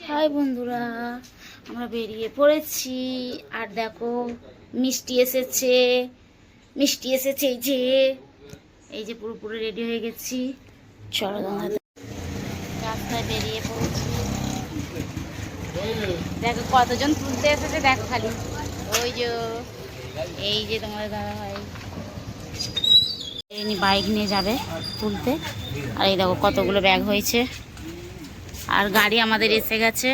High বন্ধুরা, আমরা বেরিয়ে পড়েছি। আর দেখো, মিষ্টি এসেছে। মিষ্টি এসেছে এই যে এই যে পুরো পুরো রেডি হয়ে গেছি। চলো রাস্তায় বেরিয়ে পড়েছি। দেখো কতজন তুলতে এসেছে, দেখো খালি। ওই যে, এই যে তোমার দাদা ভাই বাইক নিয়ে যাবে তুলতে। আর এই দেখো কতগুলো ব্যাগ হয়েছে। আর গাড়ি আমাদের এসে গেছে।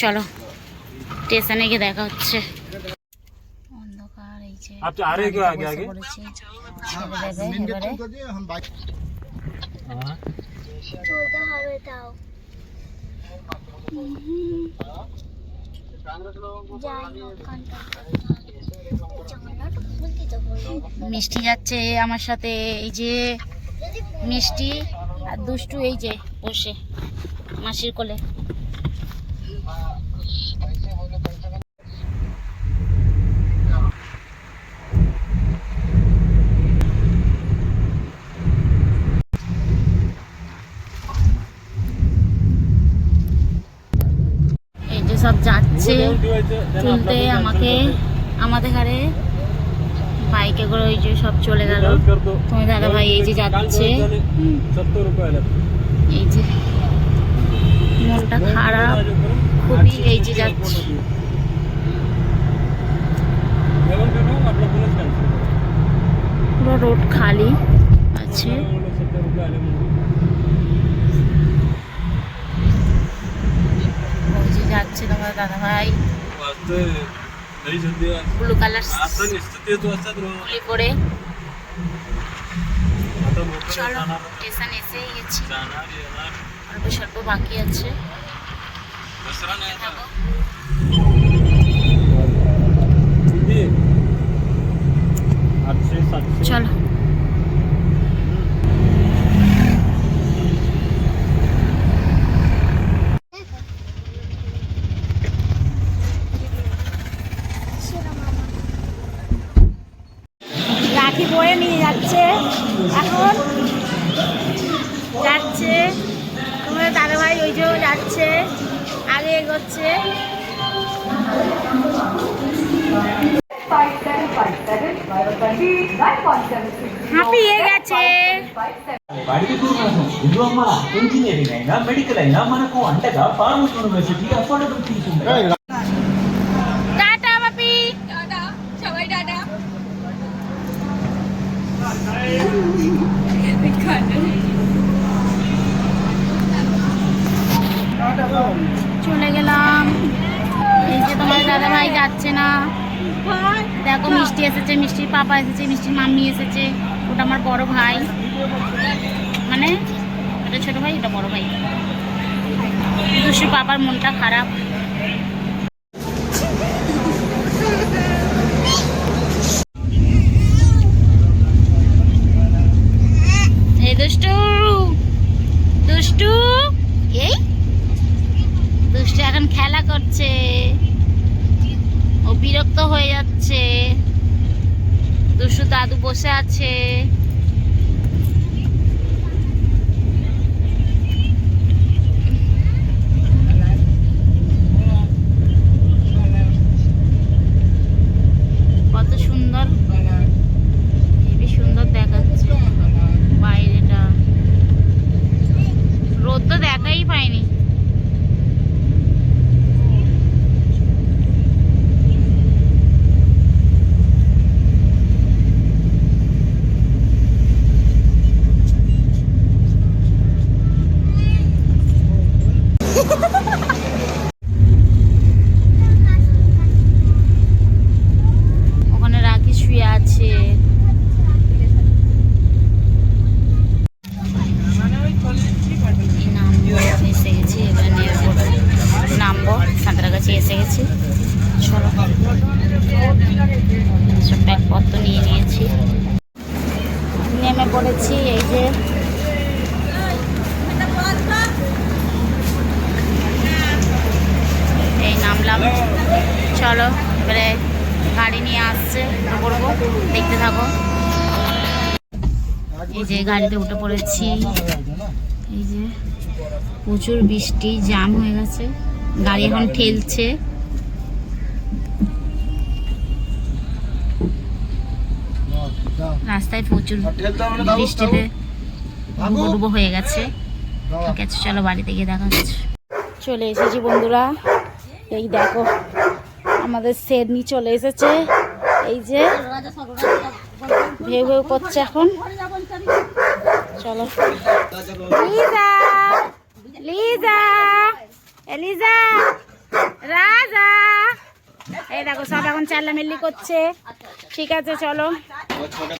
চলো স্টেশনে গিয়ে দেখা হচ্ছে। হ্যাঁ, মিষ্টি যাচ্ছে আমার সাথে এই যে মিষ্টি আর দুষ্টু এই যে বসে। মাসির কোলে। সব যাচ্ছে। তুলতে আমাকে আমাদের ঘরে বাইকে করে ওই যে সব চলে গেল। তোমার দাদা ভাই এই যে যাচ্ছে। এই যে মনটা খারাপ খুবই এই যে পুরো রোড খালি আছে। যাচ্ছে তোমার দাদা ভাই ব্লু কালার করে। চলো এসেই অল্প স্বল্প বাকি আছে। চলো। রাখি পরে নিয়ে এখন যাচ্ছে তোমার দাদা ভাই ওই যে যাচ্ছে আগে এগোচ্ছে হাঁপিয়ে গেছে వాడికి కూడా ఇది అమ్మ ఇంజనీరింగ్ అయినా మెడికల్ అయినా మనకు అండగా ఫార్మసీ యూనివర్సిటీ అఫోర్డబుల్ ఫీజు চলে গেলাম। এই যে তোমার দাদা ভাই যাচ্ছে না। দেখো, মিষ্টি এসেছে, মিষ্টির পাপা এসেছে, মিষ্টির মাম্মি এসেছে। ওটা আমার বড় ভাই। মানে এটা ছোট ভাই, এটা বড় ভাই। দুশো পাপার মনটা খারাপ। এখন খেলা করছে। ও বিরক্ত হয়ে যাচ্ছে। দুশো দাদু বসে আছে। পড়েছি এই যে। এই নামলাম। চলো, এবারে গাড়ি নিয়ে আসছে করব দেখতে থাকো। এই যে গাড়িতে উঠে পড়েছি। এই যে প্রচুর বৃষ্টি, জ্যাম হয়ে গেছে। গাড়ি এখন ঠেলছে। রাস্তায় প্রচুর বৃষ্টিতে ডুবো হয়ে গেছে। ঠিক আছে চলো বাড়িতে গিয়ে দেখা হচ্ছে। চলে এসেছি বন্ধুরা। এই দেখো আমাদের সেরনি চলে এসেছে। এই যে ভেউ ভেউ করছে এখন। চলো। লিজা! লিজা! এলিজা রাজা! এই দেখো সব এখন চাল্লামিল্লি করছে। ঠিক আছে চলো।